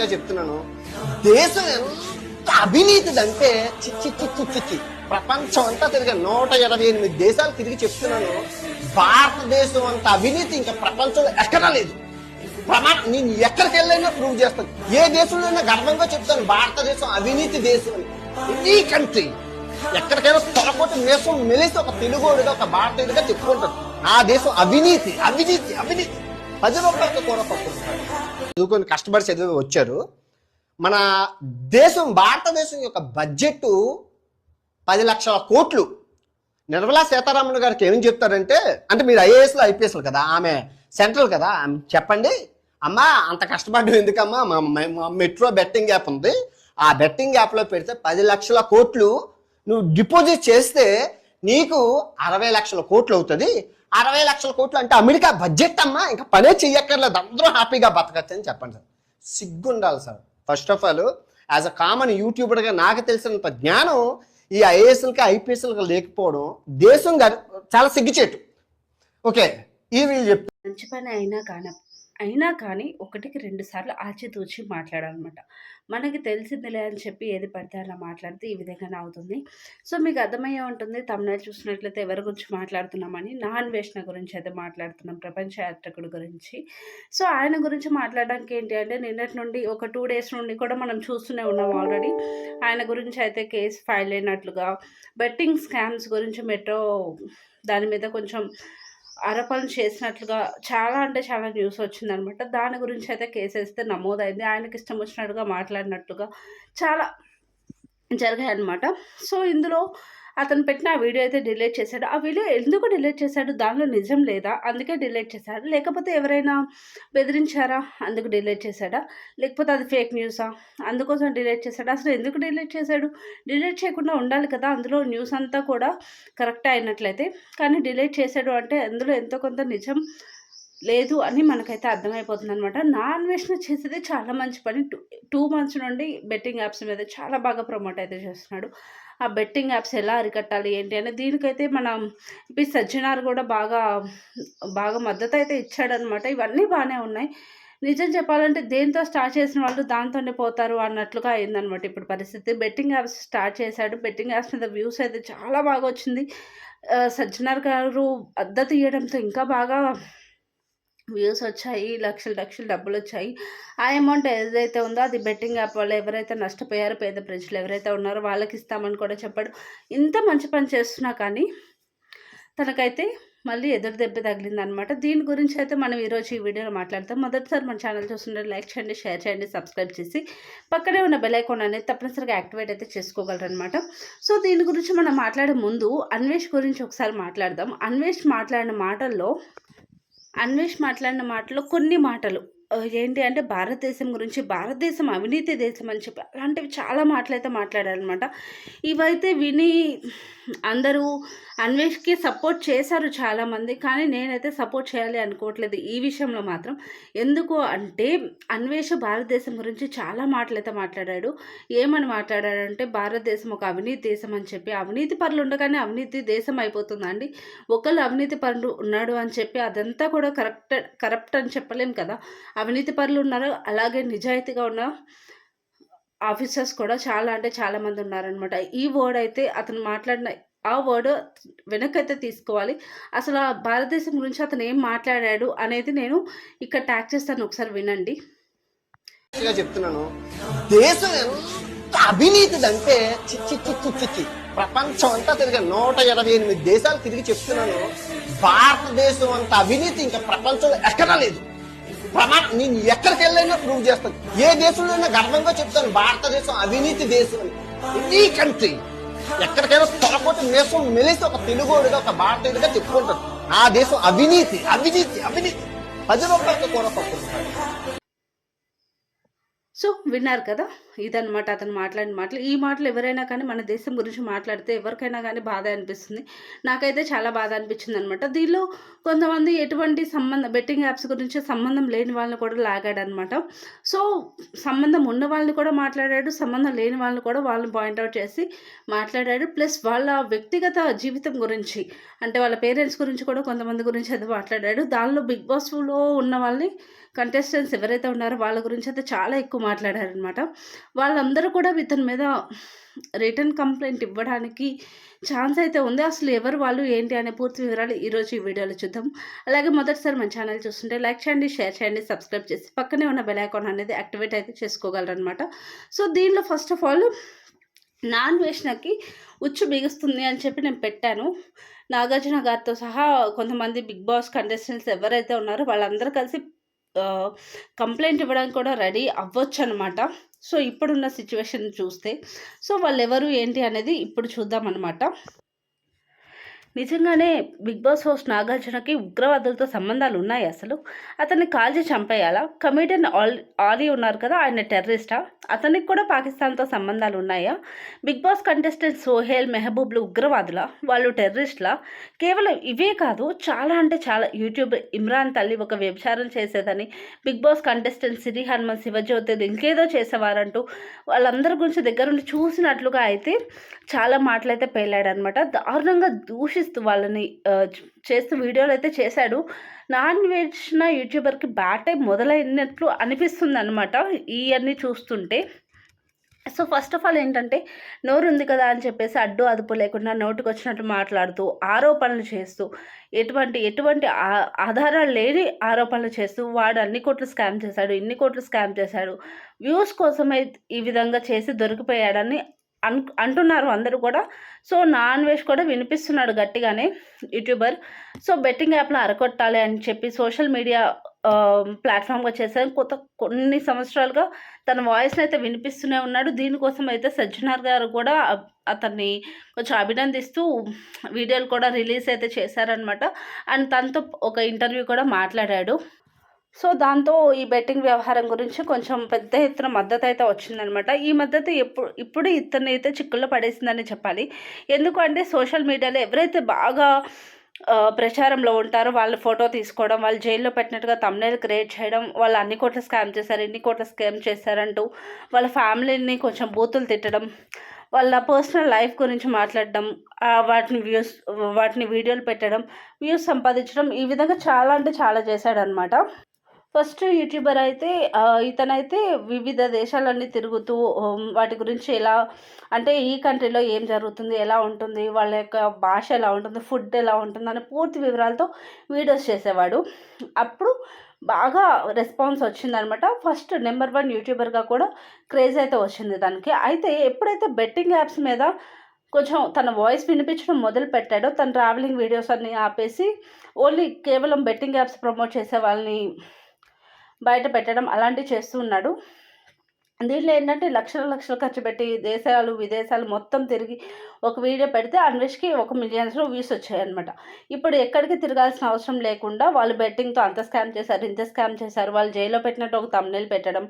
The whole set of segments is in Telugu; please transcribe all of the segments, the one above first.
గా చెప్తున్నాను. దేశం ఎంత అవినీతిదంటే చిచ్చి చిచ్చి చిచ్చి ప్రపంచం అంతా తిరిగి నూట ఇరవై ఎనిమిది దేశాలు తిరిగి చెప్తున్నాను. భారతదేశం అంత అవినీతి ఇంకా ప్రపంచంలో ఎక్కడా లేదు. ప్రమా నేను ఎక్కడికి వెళ్ళైనా ప్రూవ్ చేస్తాను. ఏ దేశంలో అయినా గర్వంగా చెప్తాను భారతదేశం అవినీతి దేశం అని. ఎనీ కంట్రీ ఎక్కడికైనా తొలపోతే దేశం మెలిసి ఒక తెలుగుడిగా ఒక భారతీయుడిగా చెప్పుకుంటాను నా దేశం అవినీతి అవినీతి అవినీతి. పది రూపాయలకి కూర పప్పు చదువుకొని కష్టపడి చదివి వచ్చారు. మన దేశం భారతదేశం యొక్క బడ్జెట్ పది లక్షల కోట్లు. నిర్మలా సీతారామన్ గారికి ఏం చెప్తారంటే అంటే మీరు ఐఏఎస్లో ఐపీఎస్లు కదా ఆమె సెంట్రల్ కదా చెప్పండి. అమ్మా అంత కష్టపడ్డం ఎందుకమ్మా? మా మా మెట్రో బెట్టింగ్ యాప్ ఉంది. ఆ బెట్టింగ్ యాప్లో పెడితే పది లక్షల కోట్లు నువ్వు డిపాజిట్ చేస్తే నీకు అరవై లక్షల కోట్లు అవుతుంది. అరవై లక్షల కోట్లు అంటే అమెరికా బడ్జెట్ అమ్మా ఇంకా పనే చెయ్యక్కర్లేదు. అందరూ హ్యాపీగా బతకచ్చు అని చెప్పండి సార్. సిగ్గుండాలి sir. First of all as a common యూట్యూబర్గా నాకు తెలిసినంత జ్ఞానం ఈ ఐఏఎస్లకి ఐపీఎస్లకి లేకపోవడం దేశం గారు చాలా సిగ్గుచేటు. ఓకే ఈ వీళ్ళు చెప్తారు మంచి పని అయినా కాన అయినా కానీ ఒకటికి రెండు సార్లు ఆచితూచి మాట్లాడాలన్నమాట. మనకి తెలిసిందిలే అని చెప్పి ఏది పడితే అలా మాట్లాడితే ఈ విధంగానే అవుతుంది. సో మీకు అర్థమయ్యే ఉంటుంది తమిళ చూసినట్లయితే ఎవరి గురించి మాట్లాడుతున్నామని నాన్ వేష్ణ గురించి అయితే మాట్లాడుతున్నాం ప్రపంచ యాత్రకుడు గురించి. సో ఆయన గురించి మాట్లాడడానికి ఏంటి అంటే నిన్నటి నుండి ఒక టూ డేస్ నుండి కూడా మనం చూస్తూనే ఉన్నాం ఆల్రెడీ. ఆయన గురించి అయితే కేసు ఫైల్ అయినట్లుగా బెట్టింగ్ స్కామ్స్ గురించి మెట్రో దాని మీద కొంచెం ఆరోపణలు చేసినట్లుగా చాలా అంటే చాలా న్యూస్ వచ్చిందనమాట. దాని గురించి అయితే కేసు వేస్తే నమోదైంది. ఆయనకి ఇష్టం వచ్చినట్టుగా మాట్లాడినట్లుగా చాలా జరిగాయి అనమాట సో ఇందులో అతను పెట్టిన ఆ వీడియో అయితే డిలీట్ చేశాడు. ఆ వీడియో ఎందుకు డిలీట్ చేశాడు? దానిలో నిజం లేదా? అందుకే డిలీట్ చేశాడు. లేకపోతే ఎవరైనా బెదిరించారా? అందుకు డిలీట్ చేశాడా? లేకపోతే అది ఫేక్ న్యూసా? అందుకోసం డిలీట్ చేశాడు? అసలు ఎందుకు డిలీట్ చేశాడు? డిలీట్ చేయకుండా ఉండాలి కదా? అందులో న్యూస్ అంతా కూడా కరెక్ట్ అయినట్లయితే. కానీ డిలీట్ చేశాడు అంటే అందులో ఎంతో కొంత నిజం లేదు అని మనకైతే అర్థమైపోతుంది అనమాట నా అన్వేషణ చేసేది చాలా మంచి పని. టూ టూ మంత్స్ నుండి బెట్టింగ్ యాప్స్ మీద చాలా బాగా ప్రమోట్ అయితే చేస్తున్నాడు. ఆ బెట్టింగ్ యాప్స్ ఎలా అరికట్టాలి ఏంటి అని దీనికైతే మన పి సజ్జనార్ కూడా బాగా బాగా మద్దతు అయితే ఇచ్చాడనమాట ఇవన్నీ బాగానే ఉన్నాయి. నిజం చెప్పాలంటే దేంతో స్టార్ట్ చేసిన వాళ్ళు దాంతోనే పోతారు అన్నట్లుగా అయిందనమాట ఇప్పుడు పరిస్థితి. బెట్టింగ్ యాప్స్ స్టార్ట్ చేశాడు. బెట్టింగ్ యాప్స్ మీద వ్యూస్ అయితే చాలా బాగా వచ్చింది. సజ్జనార్ గారు మద్దతు ఇవ్వడంతో ఇంకా బాగా వ్యూస్ వచ్చాయి లక్షలు లక్షలు డబ్బులు వచ్చాయి. ఆ అమౌంట్ ఏదైతే ఉందో అది బెట్టింగ్ యాప్ వల్ల ఎవరైతే నష్టపోయారో పేద ప్రజలు ఎవరైతే ఉన్నారో వాళ్ళకి ఇస్తామని కూడా చెప్పాడు. ఇంత మంచి పని చేస్తున్నా కానీ తనకైతే మళ్ళీ ఎదురు దెబ్బ తగిలింది అనమాట దీని గురించి అయితే మనం ఈరోజు ఈ వీడియోలో మాట్లాడతాం. మొదటిసారి మన ఛానల్ చూస్తుంటే లైక్ చేయండి షేర్ చేయండి సబ్స్క్రైబ్ చేసి పక్కనే ఉన్న బెల్ ఐకాన్ అనేది తప్పనిసరిగా యాక్టివేట్ అయితే చేసుకోగలరు అనమాట సో దీని గురించి మనం మాట్లాడే ముందు అన్వేష్ గురించి ఒకసారి మాట్లాడదాం. అన్వేష్ మాట్లాడిన మాటల్లో అన్వేష్ మాట్లాడిన మాటలు కొన్ని మాటలు. ఏంటి అంటే భారతదేశం గురించి భారతదేశం అవినీతి దేశం అని చెప్పి అలాంటివి చాలా మాటలైతే మాట్లాడారనమాట ఇవైతే విని అందరూ అన్వేష్కి సపోర్ట్ చేశారు చాలామంది కానీ నేనైతే సపోర్ట్ చేయాలి అనుకోవట్లేదు ఈ విషయంలో మాత్రం. ఎందుకు అంటే అన్వేష్ భారతదేశం గురించి చాలా మాటలైతే మాట్లాడాడు. ఏమని మాట్లాడాడంటే భారతదేశం ఒక అవినీతి దేశం అని చెప్పి. అవినీతి పనులు ఉండగానే అవినీతి దేశం అయిపోతుందండి ఒకళ్ళు అవినీతి పనులు ఉన్నాడు అని చెప్పి అదంతా కూడా కరెక్ట్ కరప్ట్ అని చెప్పలేం కదా. అవినీతి పనులు ఉన్నారు? అలాగే నిజాయితీగా ఉన్న ఆఫీసర్స్ కూడా చాలా అంటే చాలామంది ఉన్నారనమాట ఈ వర్డ్ అయితే అతను మాట్లాడిన ఆ వర్డ్ వెనకైతే తీసుకోవాలి. అసలు ఆ భారతదేశం గురించి అతను ఏం మాట్లాడాడు అనేది నేను ఇక్కడ ట్యాక్ చేస్తాను. ఒకసారి వినండి. చెప్తున్నాను. దేశం ఎంత అవినీతిదంటే చిచ్చి చిచ్చి చిచ్చి ప్రపంచం అంతా తిరిగి నూట ఇరవై ఎనిమిది దేశాలు తిరిగి చెప్తున్నాను. భారతదేశం అంత అవినీతి ఇంకా ప్రపంచంలో ఎక్కడా లేదు. ప్రమా నేను ఎక్కడికి వెళ్ళైనా ప్రూవ్ చేస్తాను. ఏ దేశంలో అయినా గర్వంగా చెప్తాను. భారతదేశం అవినీతి దేశం అని. ఎనీ కంట్రీ ఎక్కడికైనా తొలకొట్టి దేశం మెలిసి ఒక తెలుగుడిగా ఒక భారతీయుడిగా చెప్పుకుంటాడు. నా దేశం అవినీతి అవినీతి అవినీతి. పది రూపాయలకి కూర సో విన్నారు కదా? ఇదనమాట అతను మాట్లాడిన మాటలు. ఈ మాటలు ఎవరైనా కానీ మన దేశం గురించి మాట్లాడితే ఎవరికైనా కానీ బాధ అనిపిస్తుంది. నాకైతే చాలా బాధ అనిపించింది అనమాట దీనిలో కొంతమంది ఎటువంటి సంబంధం బెట్టింగ్ యాప్స్ గురించి సంబంధం లేని వాళ్ళని కూడా లాగాడనమాట సో సంబంధం ఉన్న వాళ్ళని కూడా మాట్లాడాడు సంబంధం లేని వాళ్ళని కూడా వాళ్ళని పాయింట్అవుట్ చేసి మాట్లాడాడు. ప్లస్ వాళ్ళ వ్యక్తిగత జీవితం గురించి అంటే వాళ్ళ పేరెంట్స్ గురించి కూడా కొంతమంది గురించి అయితే మాట్లాడాడు. దానిలో బిగ్ బాస్లో ఉన్న వాళ్ళని కంటెస్టెంట్స్ ఎవరైతే ఉన్నారో వాళ్ళ గురించి అయితే చాలా ఎక్కువ మాట్లాడారనమాట వాళ్ళందరూ కూడా ఇతని మీద రిటర్న్ కంప్లైంట్ ఇవ్వడానికి ఛాన్స్ అయితే ఉంది. అసలు ఎవరు వాళ్ళు ఏంటి అనే పూర్తి వివరాలు ఈరోజు ఈ వీడియోలో చూద్దాం. అలాగే మొదటిసారి మన ఛానల్ చూస్తుంటే లైక్ చేయండి షేర్ చేయండి సబ్స్క్రైబ్ చేసి పక్కనే ఉన్న బెల్ ఐకాన్ అనేది యాక్టివేట్ అయితే చేసుకోగలరనమాట సో దీనిలో ఫస్ట్ ఆఫ్ ఆల్ నాన్ వేషనకి ఉచ్చు బిగుస్తుంది అని చెప్పి నేను పెట్టాను. నాగార్జున గారితో సహా కొంతమంది బిగ్ బాస్ కంటెస్టెంట్స్ ఎవరైతే ఉన్నారో వాళ్ళందరూ కలిసి కంప్లైంట్ ఇవ్వడానికి కూడా రెడీ అవ్వచ్చు అనమాట సో ఇప్పుడున్న సిచ్యువేషన్ చూస్తే. సో వాళ్ళు ఎవరు ఏంటి అనేది ఇప్పుడు చూద్దాం అనమాట నిజంగానే బిగ్ బాస్ హోస్ట్ నాగార్జునకి ఉగ్రవాదులతో సంబంధాలు ఉన్నాయి అసలు? అతన్ని కాల్చి చంపేయాలా? కమిడియన్ ఆల్ ఆలీ ఉన్నారు కదా ఆయన టెర్రరిస్టా? అతనికి కూడా పాకిస్తాన్తో సంబంధాలు ఉన్నాయా? బిగ్ బాస్ కంటెస్టెంట్ సోహేల్ మెహబూబ్లు ఉగ్రవాదుల? వాళ్ళు టెర్రరిస్ట్లా? కేవలం ఇవే కాదు చాలా అంటే చాలా. యూట్యూబ్ ఇమ్రాన్ తల్లి ఒక వ్యభిచారం చేసేదని big boss contestant Siri Hanuman Shivajyothi ఇంకేదో చేసేవారంటూ వాళ్ళందరి గురించి దగ్గరుండి చూసినట్లుగా అయితే చాలా మాటలైతే పేలాడనమాట. దారుణంగా దూషి దూషిస్తూ వాళ్ళని చేస్తూ వీడియోలు అయితే చేశాడు. నాన్ వెజ్ నా యూట్యూబర్కి బ్యాటే మొదలైనట్లు అనిపిస్తుంది అనమాట ఇవన్నీ చూస్తుంటే. సో ఫస్ట్ ఆఫ్ ఆల్ ఏంటంటే నోరు ఉంది కదా అని చెప్పేసి అడ్డు అదుపు లేకుండా నోటికి వచ్చినట్టు మాట్లాడుతూ ఆరోపణలు చేస్తూ ఎటువంటి ఎటువంటి ఆ- ఆధారాలు లేని ఆరోపణలు చేస్తూ వాడు అన్ని కోట్లు స్కామ్ చేశాడు ఇన్ని కోట్లు స్కామ్ చేశాడు వ్యూస్ కోసమే ఈ విధంగా చేసి దొరికిపోయాడని అన్ అంటున్నారు అందరూ కూడా. సో నాన్ వెజ్ కూడా వినిపిస్తున్నాడు గట్టిగానే యూట్యూబర్. సో బెట్టింగ్ యాప్లో అరకొట్టాలి అని చెప్పి సోషల్ మీడియా ప్లాట్ఫామ్గా చేశారు. కొత్త కొన్ని సంవత్సరాలుగా తన వాయిస్ని అయితే వినిపిస్తూనే ఉన్నాడు. దీనికోసం అయితే సజ్జనార్ గారు కూడా అతన్ని కొంచెం అభినందిస్తూ వీడియోలు కూడా రిలీజ్ అయితే చేశారనమాట అండ్ తనతో ఒక ఇంటర్వ్యూ కూడా మాట్లాడాడు. సో దాంతో ఈ బెట్టింగ్ వ్యవహారం గురించి కొంచెం పెద్ద ఎత్తున మద్దతు అయితే వచ్చిందనమాట. ఈ మద్దతు ఎప్పుడు ఇప్పుడు ఇతన్ని అయితే చిక్కుల్లో పడేసిందని చెప్పాలి. ఎందుకంటే సోషల్ మీడియాలో ఎవరైతే బాగా ప్రచారంలో ఉంటారో వాళ్ళ ఫోటో తీసుకోవడం వాళ్ళు జైల్లో పెట్టినట్టుగా తమ్నేల్ క్రియేట్ చేయడం వాళ్ళు అన్ని కోట్ల స్కామ్ చేశారు ఇన్ని కోట్ల స్కామ్ చేశారంటూ వాళ్ళ ఫ్యామిలీని కొంచెం బూతులు తిట్టడం వాళ్ళ పర్సనల్ లైఫ్ గురించి మాట్లాడడం వాటిని వ్యూస్ వాటిని వీడియోలు పెట్టడం వ్యూస్ సంపాదించడం ఈ విధంగా చాలా అంటే చాలా చేశాడనమాట. ఫస్ట్ యూట్యూబర్ అయితే ఇతనైతే వివిధ దేశాలన్నీ తిరుగుతూ వాటి గురించి ఎలా అంటే ఈ కంట్రీలో ఏం జరుగుతుంది ఎలా ఉంటుంది వాళ్ళ యొక్క భాష ఎలా ఉంటుంది ఫుడ్ ఎలా ఉంటుంది అనే పూర్తి వివరాలతో వీడియోస్ చేసేవాడు. అప్పుడు బాగా రెస్పాన్స్ వచ్చిందనమాట. ఫస్ట్ నెంబర్ వన్ యూట్యూబర్గా కూడా క్రేజ్ అయితే వచ్చింది దానికి అయితే ఎప్పుడైతే బెట్టింగ్ యాప్స్ మీద కొంచెం తన వాయిస్ వినిపించడం మొదలు పెట్టాడో తన ట్రావెలింగ్ వీడియోస్ అన్ని ఆపేసి ఓన్లీ కేవలం బెట్టింగ్ యాప్స్ ప్రమోట్ చేసే వాళ్ళని బయట పెట్టడం అలాంటివి చేస్తూ ఉన్నాడు. దీంట్లో ఏంటంటే లక్షల లక్షలు ఖర్చు పెట్టి దేశాలు విదేశాలు మొత్తం తిరిగి ఒక వీడియో పెడితే అన్వేష్కి ఒక మిలియన్స్లో వ్యూస్ వచ్చాయన్నమాట. ఇప్పుడు ఎక్కడికి తిరగాల్సిన అవసరం లేకుండా వాళ్ళు బెట్టింగ్తో అంత స్కామ్ చేశారు ఇంత స్కామ్ చేశారు వాళ్ళు జైల్లో పెట్టినట్టు ఒక తమ్నేల్ పెట్టడం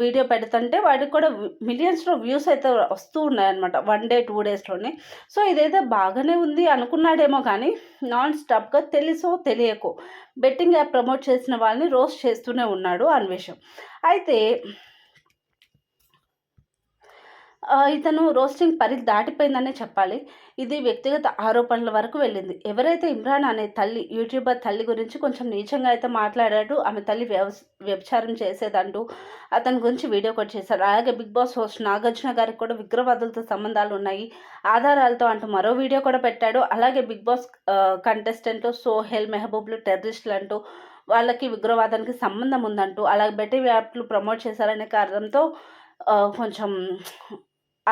వీడియో పెడుతుంటే వాడికి కూడా మిలియన్స్లో వ్యూస్ అయితే వస్తూ ఉన్నాయన్నమాట. వన్ డే టూ డేస్లోనే. సో ఇదైతే బాగానే ఉంది అనుకున్నాడేమో కానీ నాన్ స్టాప్గా తెలుసో తెలియకో బెట్టింగ్ యాప్ ప్రమోట్ చేసిన వాళ్ళని రోస్ట్ చేస్తూనే ఉన్నాడు అన్వేషం. అయితే ఇతను రోస్టింగ్ పరిధి దాటిపోయిందనే చెప్పాలి. ఇది వ్యక్తిగత ఆరోపణల వరకు వెళ్ళింది. ఎవరైతే ఇమ్రాన్ అనే తల్లి యూట్యూబర్ తల్లి గురించి కొంచెం నీచంగా అయితే మాట్లాడాడు ఆమె తల్లి వ్యవ వ్యభిచారం చేసేదంటూ అతని గురించి వీడియో కూడా చేశారు. అలాగే బిగ్ బాస్ హోస్ట్ నాగార్జున గారికి కూడా విగ్రహవాదులతో సంబంధాలు ఉన్నాయి. ఆధారాలతో అంటూ మరో వీడియో కూడా పెట్టాడు. అలాగే బిగ్ బాస్ కంటెస్టెంట్ సోహెల్ మెహబూబ్లు టెర్రరిస్టులు అంటూ వాళ్ళకి ఉగ్రవాదానికి సంబంధం ఉందంటూ అలాగే బెట్టి యాప్లు ప్రమోట్ చేశారనే కారణంతో కొంచెం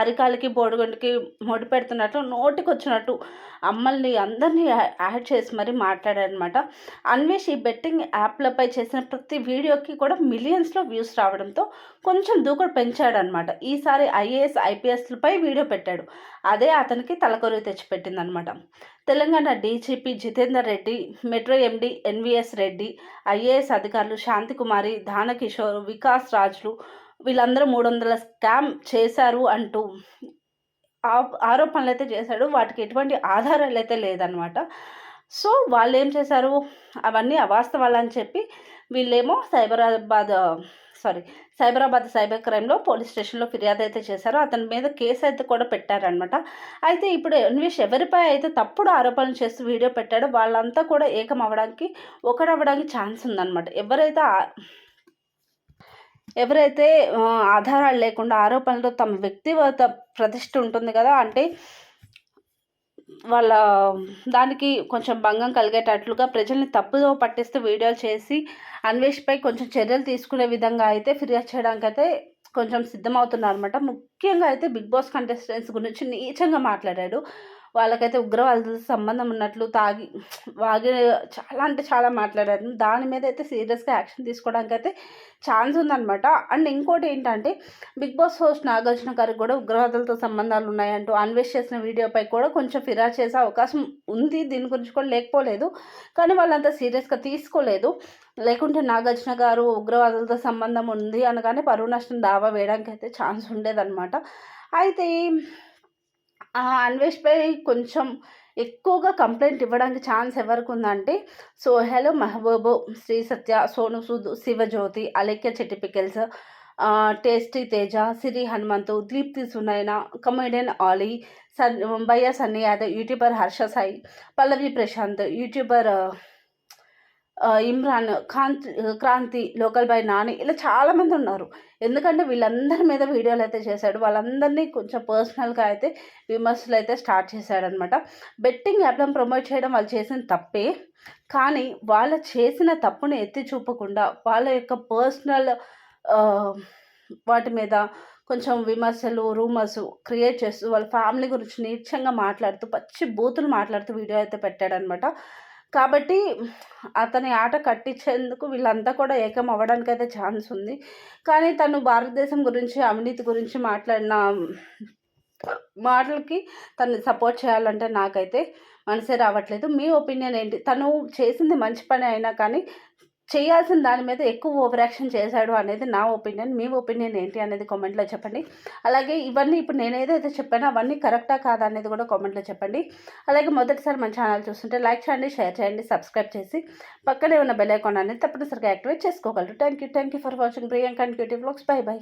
అరికాలకి బోడిగుండికి ముడి పెడుతున్నట్టు నోటికి వచ్చినట్టు అమ్మల్ని అందరినీ యాడ్ చేసి మరీ మాట్లాడారనమాట. అన్వేష్ ఈ బెట్టింగ్ యాప్లపై చేసిన ప్రతి వీడియోకి కూడా మిలియన్స్లో వ్యూస్ రావడంతో కొంచెం దూకుడు పెంచాడనమాట. ఈసారి ఐఏఎస్ ఐపీఎస్లపై వీడియో పెట్టాడు. అదే అతనికి తలకొరువు తెచ్చిపెట్టిందనమాట. Telangana DGP Jitender Reddy metro MD NVS Reddy IAS అధికారులు శాంతికుమారి దానకిషోర్ వికాస్ రాజులు వీళ్ళందరూ మూడు వందల స్కామ్ చేశారు అంటూ ఆ- ఆరోపణలు అయితే చేశాడు. వాటికి ఎటువంటి ఆధారాలు అయితే లేదనమాట సో వాళ్ళు ఏం చేశారు? అవన్నీ అవాస్తవాలు అని చెప్పి వీళ్ళేమో సైబరాబాద్ సారీ సైబరాబాద్ సైబర్ క్రైమ్లో పోలీస్ స్టేషన్లో ఫిర్యాదు అయితే చేశారు. అతని మీద కేసు అయితే కూడా పెట్టారనమాట అయితే ఇప్పుడు అన్వేష్ ఎవరిపై అయితే తప్పుడు ఆరోపణలు చేస్తూ వీడియో పెట్టాడో వాళ్ళంతా కూడా ఏకం అవ్వడానికి ఒకడవ్వడానికి ఛాన్స్ ఉందన్నమాట. ఎవరైతే ఎవరైతే ఆధారాలు లేకుండా ఆరోపణలతో తమ వ్యక్తిగత ప్రతిష్ట ఉంటుంది కదా అంటే వాళ్ళ దానికి కొంచెం భంగం కలిగేటట్లుగా ప్రజల్ని తప్పుదో పట్టిస్తూ వీడియోలు చేసి అన్వేష్పై కొంచెం చర్యలు తీసుకునే విధంగా అయితే ఫిర్యాదు చేయడానికి అయితే కొంచెం సిద్ధమవుతున్నారు అనమాట ముఖ్యంగా అయితే బిగ్ బాస్ కంటెస్టెంట్స్ గురించి నీచంగా మాట్లాడాడు. వాళ్ళకైతే ఉగ్రవాదులతో సంబంధం ఉన్నట్లు తాగి వాగి చాలా అంటే చాలా మాట్లాడారు. దాని మీద అయితే సీరియస్గా యాక్షన్ తీసుకోవడానికి అయితే ఛాన్స్ ఉందన్నమాట. అండ్ ఇంకోటి ఏంటంటే బిగ్ బాస్ హోస్ట్ నాగార్జున గారికి కూడా ఉగ్రవాదులతో సంబంధాలు ఉన్నాయంటూ అన్వేష్ చేసిన వీడియోపై కూడా కొంచెం ఫిర్యాదు చేసే అవకాశం ఉంది. దీని గురించి కూడా లేకపోలేదు. కానీ వాళ్ళంతా సీరియస్గా తీసుకోలేదు. లేకుంటే నాగార్జున గారు ఉగ్రవాదులతో సంబంధం ఉంది అనగానే పరువు నష్టం దావా వేయడానికి అయితే ఛాన్స్ ఉండేదన్నమాట. అయితే అన్వేష్పై కొంచెం ఎక్కువగా కంప్లైంట్ ఇవ్వడానికి ఛాన్స్ ఎవరికి ఉందంటే Sohel Mehboob Shri Satya Sonu Sood Shivajyothi Alekhya Chitti pickles tasty Teja Siri Hanumanthu Deepthi Sunaina comedian Ali sun Bayya Sunny Yadav YouTuber Harsha Sai Pallavi Prashanth YouTuber Imran కాంతి క్రాంతి లోకల్ బై నాని ఇలా చాలామంది ఉన్నారు. ఎందుకంటే వీళ్ళందరి మీద వీడియోలు అయితే చేశాడు. వాళ్ళందరినీ కొంచెం పర్సనల్గా అయితే విమర్శలు అయితే స్టార్ట్ చేశాడనమాట బెట్టింగ్ యాప్లను ప్రమోట్ చేయడం వాళ్ళు చేసిన తప్పే. కానీ వాళ్ళ చేసిన తప్పుని ఎత్తి చూపకుండా వాళ్ళ యొక్క పర్సనల్ వాటి మీద కొంచెం విమర్శలు రూమర్స్ క్రియేట్ చేస్తూ వాళ్ళ ఫ్యామిలీ గురించి నీచంగా మాట్లాడుతూ పచ్చి బూతులు మాట్లాడుతూ వీడియో అయితే పెట్టాడనమాట కాబట్టి అతని ఆట కట్టించేందుకు వీళ్ళంతా కూడా ఏకం అవ్వడానికి అయితే ఛాన్స్ ఉంది. కానీ తను భారతదేశం గురించి అవినీతి గురించి మాట్లాడిన మాటలకి తను సపోర్ట్ చేయాలంటే నాకైతే మనసే రావట్లేదు. మీ ఒపీనియన్ ఏంటి? తను చేసింది మంచి పని అయినా కానీ చేయాల్సిన దాని మీద ఎక్కువ ఓవర్ యాక్షన్ చేశాడు అనేది నా ఒపీనియన్ మీ ఒపీనియన్ ఏంటి అనేది కామెంట్లో చెప్పండి. అలాగే ఇవన్నీ ఇప్పుడు నేను ఏదైతే చెప్పానో అవన్నీ కరెక్టా కాదా అనేది కూడా కామెంట్లో చెప్పండి. అలాగే మొదటిసారి మన ఛానల్ చూస్తుంటే లైక్ చేయండి షేర్ చేయండి సబ్స్క్రైబ్ చేసి పక్కనే ఉన్న బెల్ ఐకాన్ అనేది తప్పనిసరిగా యాక్టివేట్ చేసుకోగలరు. Thank you thank you for watching Priyanka and cutie blogs bye bye